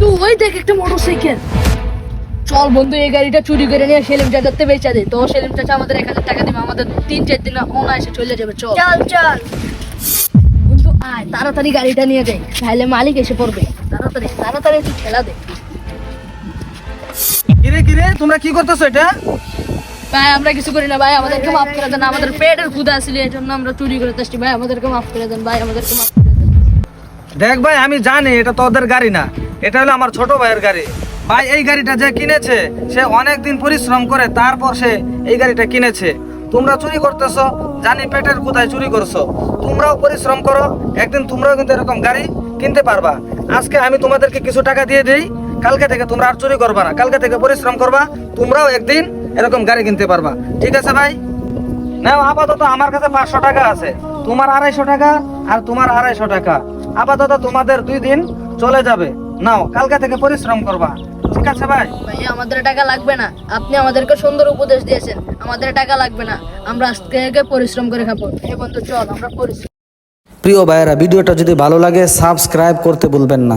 বন্ধু ওই দেখ একটা মোটরসাইকেল। চল বন্ধু এই গাড়িটা চুরি করে নিয়ে সেলিম চাচাতে বেচা দে। তো সেলিম চাচা আমাদের এক হাজার টাকা দিবে আমাদের তিন চার দিন অনায়াসে চলে যাবে চল। চল চল। বন্ধু আয় তাড়াতাড়ি গাড়িটা নিয়ে যাই। তাহলে মালিক এসে পড়বে। তাড়াতাড়ি তাড়াতাড়ি একটু খেলা দে। কিরে কিরে তোমরা কি করতেছো এটা? ভাই আমরা কিছু করি না ভাই আমাদেরকে মাফ করে দেন। আমাদের পেটের ক্ষুদা আসলে এই জন্য আমরা চুরি করে আসছি। ভাই আমাদেরকে মাফ করে দেন ভাই আমাদেরকে মাফ করে দেন। দেখ ভাই আমি জানি এটা তোদের গাড়ি না। এটা হলো আমার ছোট ভাইয়ের গাড়ি। ভাই, এই গাড়িটা যে কিনেছে, সে অনেক দিন পরিশ্রম করে তারপর সে এই গাড়িটা কিনেছে। তোমরা চুরি করতেছো, জানি পেটের কোথায় চুরি করছ। তোমরাও পরিশ্রম করো, একদিন তোমরাও কিন্তু এরকম গাড়ি কিনতে পারবা। আজকে আমি তোমাদেরকে কিছু টাকা দিয়ে দিই, কালকে থেকে তোমরা আর চুরি করবা না। কালকে থেকে পরিশ্রম করবা, তোমরাও একদিন এরকম গাড়ি কিনতে পারবা। ঠিক আছে ভাই? না আপাতত আমার কাছে পাঁচশো টাকা আছে। তোমার আড়াইশো টাকা আর তোমার আড়াইশো টাকা। আপাতত তোমাদের দুই দিন চলে যাবে। নাও কালকা থেকে পরিশ্রম করবা। ঠিক আছে ভাই? ভাইয়া আমাদের টাকা লাগবে না। আপনি আমাদেরকে সুন্দর উপদেশ দিয়েছেন। আমাদের টাকা লাগবে না। আমরা আজকে থেকে পরিশ্রম করে খাব। এই বন্ধু চল আমরা পরিশ্রম প্রিয় ভাইয়েরা ভিডিওটা যদি ভালো লাগে সাবস্ক্রাইব করতে ভুলবেন না।